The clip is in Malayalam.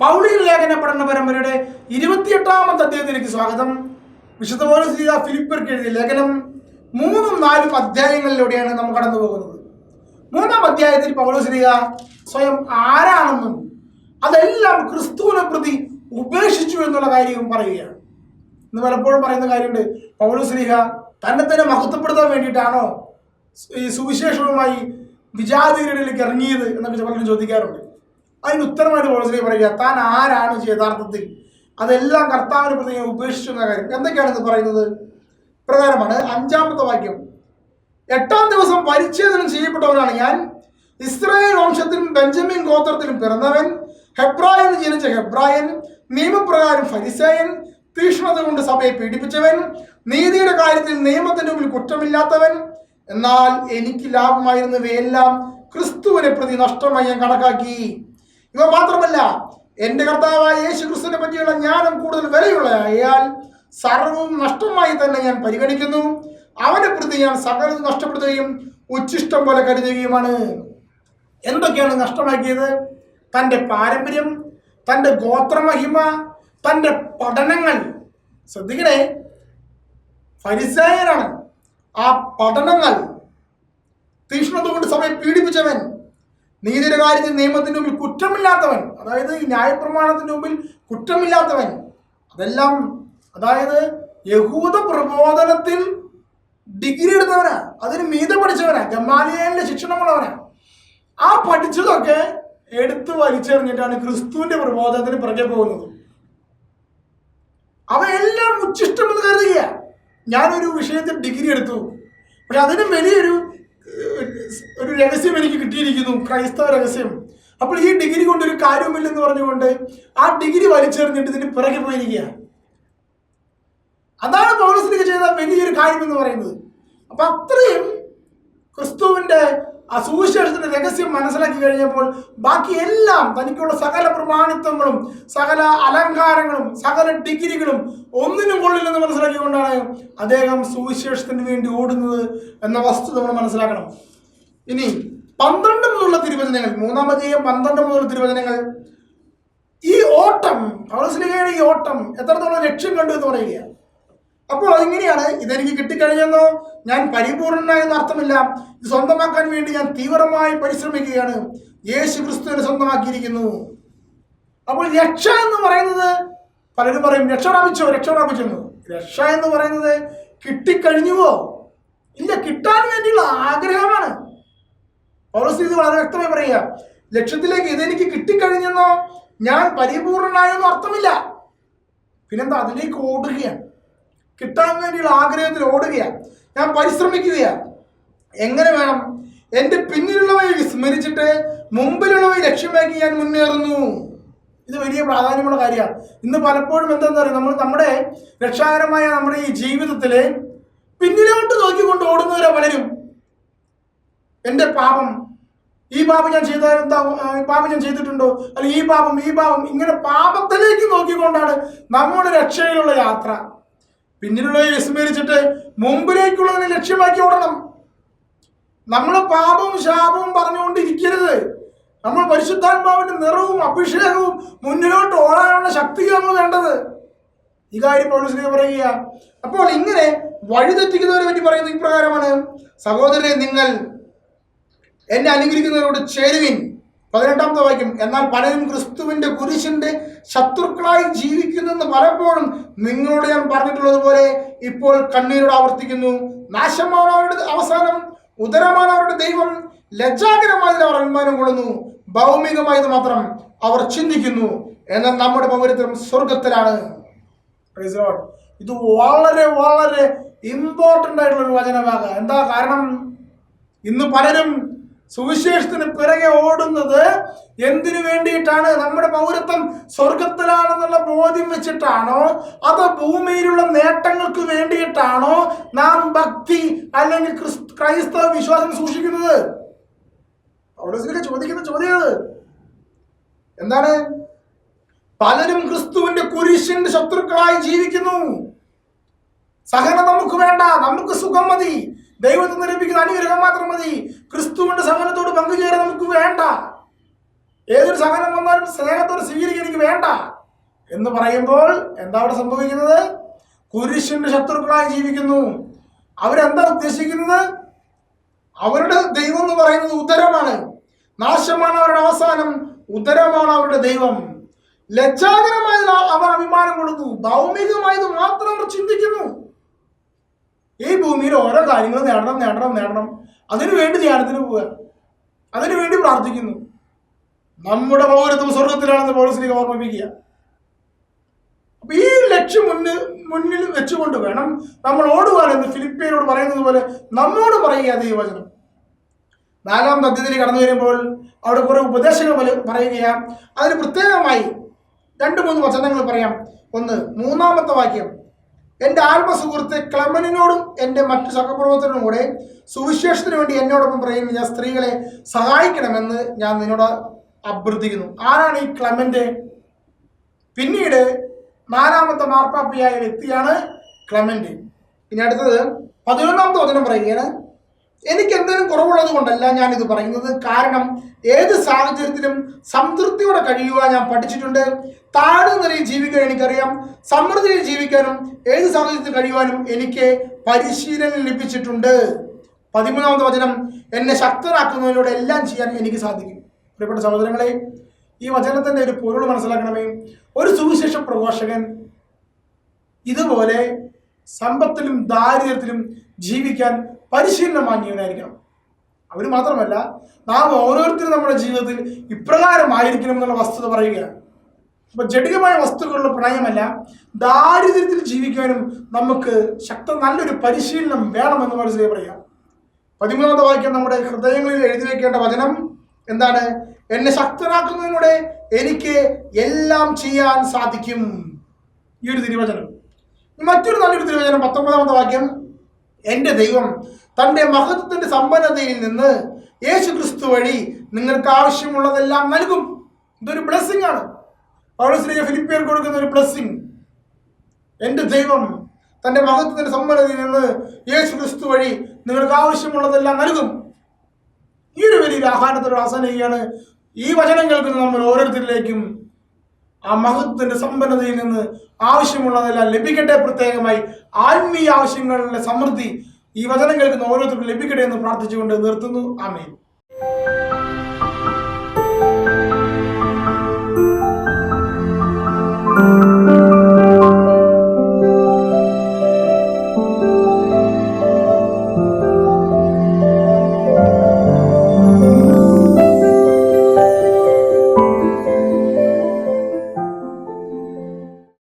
പൗളിയിൽ ലേഖന പഠന പരമ്പരയുടെ ഇരുപത്തിയെട്ടാമത്തെ അധ്യായത്തിലേക്ക് സ്വാഗതം. വിശുദ്ധ പോലീസ് ഫിലിപ്പർക്ക് എഴുതിയ ലേഖനം മൂന്നും നാലും അധ്യായങ്ങളിലൂടെയാണ് നമ്മൾ കടന്നു പോകുന്നത്. മൂന്നാം അധ്യായത്തിൽ പൗലോസ്ലിക സ്വയം ആരാണെന്നും അതെല്ലാം ക്രിസ്തുവിനെ പ്രതി ഉപേക്ഷിച്ചു എന്നുള്ള കാര്യവും പറയുകയാണ്. ഇന്ന് പലപ്പോഴും പറയുന്ന കാര്യമുണ്ട്. പൗലോസ്ലിഹ തന്നെ തന്നെ മഹത്വപ്പെടുത്താൻ വേണ്ടിയിട്ടാണോ ഈ സുവിശേഷവുമായി വിജാതികളിലേക്ക് ഇറങ്ങിയത് എന്നൊക്കെ പലരും ചോദിക്കാറുണ്ട്. അതിന് ഉത്തരമായിട്ട് പൗലോസ്ലിഹ പറയുക. താൻ ആരാണ് യഥാർത്ഥത്തിൽ? അതെല്ലാം കർത്താവിന് പ്രതി ഉപേക്ഷിച്ചു എന്ന കാര്യം. എന്തൊക്കെയാണെന്ന് പറയുന്നത്? പ്രകാരമാണ് അഞ്ചാമത്തെ വാക്യം. എട്ടാം ദിവസം പരിച്ഛേദനം ചെയ്യപ്പെട്ടവനാണ് ഞാൻ. Israel വംശത്തിലും Benjamin ഗോത്രത്തിലും പിറന്നവൻ. ഹെബ്രായൻ ജനിച്ച ഹെബ്രായൻ നിയമപ്രകാരം ഫരിസേയൻ തീക്ഷ്ണത കൊണ്ട് സഭയെ പീഡിപ്പിച്ചവൻ നീതിയുടെ കാര്യത്തിൽ നിയമത്തിന്റെ മുമ്പിൽ കുറ്റമില്ലാത്തവൻ. എന്നാൽ എനിക്ക് ലാഭമായിരുന്നവയെല്ലാം ക്രിസ്തുവിനെ പ്രതി നഷ്ടമായി ഞാൻ കണക്കാക്കി. ഇവ മാത്രമല്ല എന്റെ കർത്താവായ യേശു ക്രിസ്തുവിനെ പറ്റിയുള്ള ജ്ഞാനം കൂടുതൽ വിലയുള്ളതായാൽ സർവവും നഷ്ടമായി തന്നെ ഞാൻ പരിഗണിക്കുന്നു. അവനെ പ്രതി ഞാൻ സകലതും നഷ്ടപ്പെടുത്തുകയും ഉച്ചിഷ്ടം പോലെ കരുതുകയുമാണ്. എന്തൊക്കെയാണ് നഷ്ടമാക്കിയത്? തന്റെ പാരമ്പര്യം തന്റെ ഗോത്രമഹിമ തന്റെ പഠനങ്ങൾ. ശ്രദ്ധിക്കണേ ഫരിസേയനാണ് ആ പഠനങ്ങൾ. തീഷ്ണത കൊണ്ട് സഭയെ പീഡിപ്പിച്ചവൻ. നീതിയുടെ കാര്യത്തിൽ നിയമത്തിന്റെ മുമ്പിൽ കുറ്റമില്ലാത്തവൻ അതായത് ഈ ന്യായപ്രമാണത്തിന്റെ മുമ്പിൽ കുറ്റമില്ലാത്തവൻ അതെല്ലാം അതായത് യഹൂദ പ്രബോധനത്തിൽ ഡിഗ്രി എടുത്തവനാ അതിന് മീത പഠിച്ചവനാ ഗമാലിയലിന്റെ ശിക്ഷണമുള്ളവനാ. ആ പഠിച്ചതൊക്കെ എടുത്തു വലിച്ചെറിഞ്ഞിട്ടാണ് ക്രിസ്തുവിന്റെ പ്രബോധനത്തിന് പുറകെ പോകുന്നത്. അവയെല്ലാം ഉച്ചിഷ്ടമെന്ന് കരുതുക ഞാനൊരു വിഷയത്തിൽ ഡിഗ്രി എടുത്തു. പക്ഷെ അതിനും വലിയൊരു ഒരു രഹസ്യം എനിക്ക് കിട്ടിയിരിക്കുന്നു ക്രൈസ്തവ രഹസ്യം. അപ്പോൾ ഈ ഡിഗ്രി കൊണ്ട് ഒരു കാര്യവുമില്ലെന്ന് പറഞ്ഞുകൊണ്ട് ആ ഡിഗ്രി വലിച്ചെറിഞ്ഞിട്ട് ഇതിന് പിറകെ പോയിരിക്കുക അതാണ് പൗരസ്ലിക്ക് ചെയ്ത വലിയൊരു കാര്യം എന്ന് പറയുന്നത്. അപ്പൊ അത്രയും ക്രിസ്തുവിന്റെ സുവിശേഷത്തിന്റെ രഹസ്യം മനസ്സിലാക്കി കഴിഞ്ഞപ്പോൾ ബാക്കി എല്ലാം തനിക്കുള്ള സകല പ്രമാണിത്വങ്ങളും സകല അലങ്കാരങ്ങളും സകല ഡിഗ്രികളും ഒന്നിനും കൊള്ളില്ലെന്ന് മനസ്സിലാക്കിക്കൊണ്ടാണ് അദ്ദേഹം സുവിശേഷത്തിന് വേണ്ടി ഓടുന്നത് എന്ന വസ്തു നമ്മൾ മനസ്സിലാക്കണം. ഇനി പന്ത്രണ്ട് മുതലുള്ള തിരുവചനങ്ങൾ മൂന്നാം അധ്യായം പന്ത്രണ്ട് മുതലുള്ള തിരുവചനങ്ങൾ. ഈ ഓട്ടം പൗരസ്ലികയുടെ ഈ ഓട്ടം എത്രത്തോളം ലക്ഷ്യം കണ്ടു എന്ന് പറയുക. അപ്പോൾ അതിങ്ങനെയാണ്? ഇതെനിക്ക് കിട്ടിക്കഴിഞ്ഞെന്നോ? ഞാൻ പരിപൂർണനായെന്ന് അർത്ഥമില്ല. ഇത് സ്വന്തമാക്കാൻ വേണ്ടി ഞാൻ തീവ്രമായി പരിശ്രമിക്കുകയാണ്. യേശു ക്രിസ്തുവിനെ സ്വന്തമാക്കിയിരിക്കുന്നു. അപ്പോൾ രക്ഷ എന്ന് പറയുന്നത് പലരും പറയും രക്ഷ പ്രാപിച്ചോ രക്ഷ പ്രാപിച്ചെന്ന് രക്ഷ എന്ന് പറയുന്നത് കിട്ടിക്കഴിഞ്ഞുവോ? ഇല്ല കിട്ടാൻ വേണ്ടിയുള്ള ആഗ്രഹമാണ്. പൗരസ്ത്രീ ഇത് വളരെ വ്യക്തമായി പറയുക. ലക്ഷ്യത്തിലേക്ക് ഇതെനിക്ക് കിട്ടിക്കഴിഞ്ഞെന്നോ ഞാൻ പരിപൂർണനായെന്നോ അർത്ഥമില്ല. പിന്നെന്താ? അതിലേക്ക് ഓടുകയാണ്. കിട്ടാൻ വേണ്ടിയുള്ള ആഗ്രഹത്തിൽ ഓടുകയാണ്. ഞാൻ പരിശ്രമിക്കുകയാണ്. എങ്ങനെ വേണം? എന്റെ പിന്നിലുള്ളവയെ വിസ്മരിച്ചിട്ട് മുമ്പിലുള്ളവയെ ലക്ഷ്യമാക്കി ഞാൻ മുന്നേറുന്നു. ഇത് വലിയ പ്രാധാന്യമുള്ള കാര്യമാണ്. ഇന്ന് പലപ്പോഴും എന്താണെന്ന് പറയുക നമ്മൾ നമ്മുടെ രക്ഷാകരമായ നമ്മുടെ ഈ ജീവിതത്തിൽ പിന്നിലോട്ട് നോക്കിക്കൊണ്ട് ഓടുന്നവരാ പലരും എന്റെ പാപം ഈ പാപം ഞാൻ ചെയ്താൽ എന്താ പാപം ഞാൻ ചെയ്തിട്ടുണ്ടോ? അല്ലെ ഈ പാപം ഈ പാപം ഇങ്ങനെ പാപത്തിലേക്ക് നോക്കിക്കൊണ്ടാണ് നമ്മുടെ രക്ഷയിലുള്ള യാത്ര. പിന്നിലുള്ളവയെ വിസ്മരിച്ചിട്ട് മുമ്പിലേക്കുള്ളതിനെ ലക്ഷ്യമാക്കി ഓടണം. നമ്മൾ പാപവും ശാപവും പറഞ്ഞുകൊണ്ടിരിക്കരുത്. നമ്മൾ പരിശുദ്ധാത്മാവിന്റെ നിറവും അഭിഷേകവും മുന്നിലോട്ട് ഓടാനുള്ള ശക്തിയാണ് വേണ്ടത്. ഈ കാര്യം പൗലോസ്ലിഹ പറയുക അപ്പോൾ ഇങ്ങനെ വഴിതെറ്റിക്കുന്നവരെ പറ്റി പറയുന്നത് ഇപ്രകാരമാണ്. സഹോദരരെ നിങ്ങൾ എന്നെ അനുഗ്രഹിക്കുന്നവരോട് ചേരുവിൻ. പതിനെട്ടാമത്തെ വാക്യം എന്നാൽ പലരും ക്രിസ്തുവിന്റെ കുരിശിന്റെ ശത്രുക്കളായി ജീവിക്കുന്നെന്ന് പലപ്പോഴും നിങ്ങളോട് ഞാൻ പറഞ്ഞിട്ടുള്ളതുപോലെ ഇപ്പോൾ കണ്ണീരോട് ആവർത്തിക്കുന്നു. നാശമാണ് അവരുടെ അവസാനം ഉദരമാണ് അവരുടെ ദൈവം ലജ്ജാകരമായി അവർ അഭിമാനം കൊള്ളുന്നു. ഭൗമികമായത് മാത്രം അവർ ചിന്തിക്കുന്നു. എന്നാൽ നമ്മുടെ പൗരത്വം സ്വർഗത്തിലാണ്. ഇത് വളരെ വളരെ ഇമ്പോർട്ടന്റ് ആയിട്ടുള്ള ഒരു വചനമാകാം. എന്താ കാരണം? ഇന്ന് പലരും സുവിശേഷത്തിന് പിറകെ ഓടുന്നത് എന്തിനു വേണ്ടിയിട്ടാണ്? നമ്മുടെ പൗരത്വം സ്വർഗത്തിലാണെന്നുള്ള ബോധ്യം വെച്ചിട്ടാണോ? അതോ ഭൂമിയിലുള്ള നേട്ടങ്ങൾക്ക് വേണ്ടിയിട്ടാണോ നാം ഭക്തി അല്ലെങ്കിൽ ക്രിസ്- ക്രൈസ്തവ വിശ്വാസം സൂക്ഷിക്കുന്നത്? പൗലോസിനൊക്കെ ചോദിക്കുന്ന ചോദ്യം എന്താണ്? പലരും ക്രിസ്തുവിന്റെ കുരിശിന്റെ ശത്രുക്കളായി ജീവിക്കുന്നു. സഹനം നമുക്ക് വേണ്ട നമുക്ക് സുഖം മതി. ദൈവത്തിൽ നിരപ്പിക്കുന്ന അനുഗ്രഹം മാത്രം മതി. ക്രിസ്തുവിന്റെ സഹനത്തോട് പങ്കുചേരാൻ നമുക്ക് വേണ്ട. ഏതൊരു സഹനം വന്നാലും സ്നേഹത്തോട് സ്വീകരിക്കാൻ എനിക്ക് വേണ്ട. എന്ന് പറയുമ്പോൾ എന്താ അവിടെ സംഭവിക്കുന്നത്? കുരിശിന്റെ ശത്രുക്കളായി ജീവിക്കുന്നു. അവരെന്താ ഉദ്ദേശിക്കുന്നത്? അവരുടെ ദൈവം എന്ന് പറയുന്നത് ഉദരമാണ്. നാശമാണ് അവരുടെ അവസാനം. ഉദരമാണ് അവരുടെ ദൈവം. ലജ്ജാകരമായി അവർ അഭിമാനം കൊള്ളുന്നു. ഭൗമികമായത് മാത്രം അവർ ചിന്തിക്കുന്നു. ഈ ഭൂമിയിൽ ഓരോ കാര്യങ്ങൾ നേടണം നേടണം നേടണം. അതിനു വേണ്ടി ധ്യാനത്തിന് പോവുക. അതിനു വേണ്ടി പ്രാർത്ഥിക്കുന്നു. നമ്മുടെ പൗരത്വം സ്വർഗത്തിലാണെന്ന് പോലീസിനെ ഓർമ്മിപ്പിക്കുക. അപ്പൊ ഈ ലക്ഷ്യം മുന്നിൽ മുന്നിൽ വെച്ചുകൊണ്ട് വേണം നമ്മൾ ഓടുവാൻ എന്ന് ഫിലിപ്പീനോട് പറയുന്നത് പോലെ നമ്മോട് പറയുക ദൈവവചനം നാലാം തദ്ധ്യത്തിൽ കടന്നു വരുമ്പോൾ അവിടെ കുറെ ഉപദേശങ്ങൾ പറയുകയാണ് അതിന് പ്രത്യേകമായി രണ്ട് മൂന്ന് വചനങ്ങൾ പറയാം. ഒന്ന് മൂന്നാമത്തെ വാക്യം. എന്റെ ആത്മസുഹൃത്ത് ക്ലമനിനോടും എന്റെ മറ്റു സഹപ്രവർത്തകരോടും കൂടെ സുവിശേഷത്തിന് വേണ്ടി എന്നോടൊപ്പം പറയുന്ന ഞാൻ സ്ത്രീകളെ സഹായിക്കണമെന്ന് ഞാൻ നിന്നോട് അഭ്യർത്ഥിക്കുന്നു. ആരാണ് ഈ ക്ലമന്റെ? പിന്നീട് നാലാമത്തെ മാർപ്പാപ്പിയായ വ്യക്തിയാണ് ക്ലമന്റ്. പിന്നെ അടുത്തത് പതിനൊന്നാമത്തെ വചനം പറയുകയാണ്. എനിക്ക് എന്തെങ്കിലും കുറവുള്ളത് കൊണ്ടല്ല ഞാൻ ഇത് പറയുന്നത്. കാരണം ഏത് സാഹചര്യത്തിലും സംതൃപ്തിയോടെ കഴിയുവാൻ ഞാൻ പഠിച്ചിട്ടുണ്ട്. താഴ്ന്ന നിലയിൽ ജീവിക്കാൻ എനിക്കറിയാം. സമൃദ്ധിയിൽ ജീവിക്കാനും ഏത് സാഹചര്യത്തിൽ കഴിയുവാനും എനിക്ക് പരിശീലനം ലഭിച്ചിട്ടുണ്ട്. പതിമൂന്നാമത്തെ വചനം എന്നെ ശക്തനാക്കുന്നതിലൂടെ എല്ലാം ചെയ്യാൻ എനിക്ക് സാധിക്കും. പ്രിയപ്പെട്ട സഹോദരങ്ങളെ ഈ വചനത്തിന്റെ ഒരു പൊരുൾ മനസ്സിലാക്കണമേ. ഒരു സുവിശേഷ പ്രഘോഷകൻ ഇതുപോലെ സമ്പത്തിലും ദാരിദ്ര്യത്തിലും ജീവിക്കാൻ പരിശീലനം വാങ്ങിയവനായിരിക്കണം. അവർ മാത്രമല്ല നാം ഓരോരുത്തരും നമ്മുടെ ജീവിതത്തിൽ ഇപ്രകാരമായിരിക്കണം എന്നുള്ള വസ്തുത പറയുകയാണ്. അപ്പൊ ജടികമായ വസ്തുക്കളുടെ പ്രണയമല്ല ദാരിദ്ര്യത്തിൽ ജീവിക്കാനും നമുക്ക് ശക്ത നല്ലൊരു പരിശീലനം വേണമെന്ന് മനസ്സിലായി പറയാം പതിമൂന്നാമത്തെ വാക്യം നമ്മുടെ ഹൃദയങ്ങളിൽ എഴുതി വെക്കേണ്ട വചനം എന്താണ്? എന്നെ ശക്തനാക്കുന്നതിലൂടെ എനിക്ക് എല്ലാം ചെയ്യാൻ സാധിക്കും. ഈ ഒരു തിരുവചനം. മറ്റൊരു നല്ലൊരു തിരുവചനം പത്തൊമ്പതാമത്തെ വാക്യം എന്റെ ദൈവം തന്റെ മഹത്വത്തിന്റെ സമ്പന്നതയിൽ നിന്ന് യേശു ക്രിസ്തു വഴി നിങ്ങൾക്ക് ആവശ്യമുള്ളതെല്ലാം നൽകും. ഇതൊരു ബ്ലെസ്സിങ് ആണ്. പൗരസ്ലിയ ഫിലിപ്പിയർ കൊടുക്കുന്ന ഒരു ബ്ലെസ്സിങ് എന്റെ ദൈവം തന്റെ മഹത്വത്തിന്റെ സമ്പന്നതയിൽ നിന്ന് യേശു ക്രിസ്തു വഴി നിങ്ങൾക്ക് ആവശ്യമുള്ളതെല്ലാം നൽകും. ഈ ഒരു വലിയൊരു ആഹ്വാനത്തോട് അവസാനിക്കുകയാണ്. ഈ വചനം കേൾക്കുന്ന നമ്മൾ ഓരോരുത്തരിലേക്കും ആ മഹത്വത്തിന്റെ സമ്പന്നതയിൽ നിന്ന് ആവശ്യമുള്ളതെല്ലാം ലഭിക്കട്ടെ. പ്രത്യേകമായി ആത്മീയ ആവശ്യങ്ങളുടെ സമൃദ്ധി ഈ വചനം കേൾക്കുന്ന ഓരോരുത്തർക്കും ലഭിക്കട്ടെ എന്ന് പ്രാർത്ഥിച്ചുകൊണ്ട് നിർത്തുന്നു. ആമേൻ.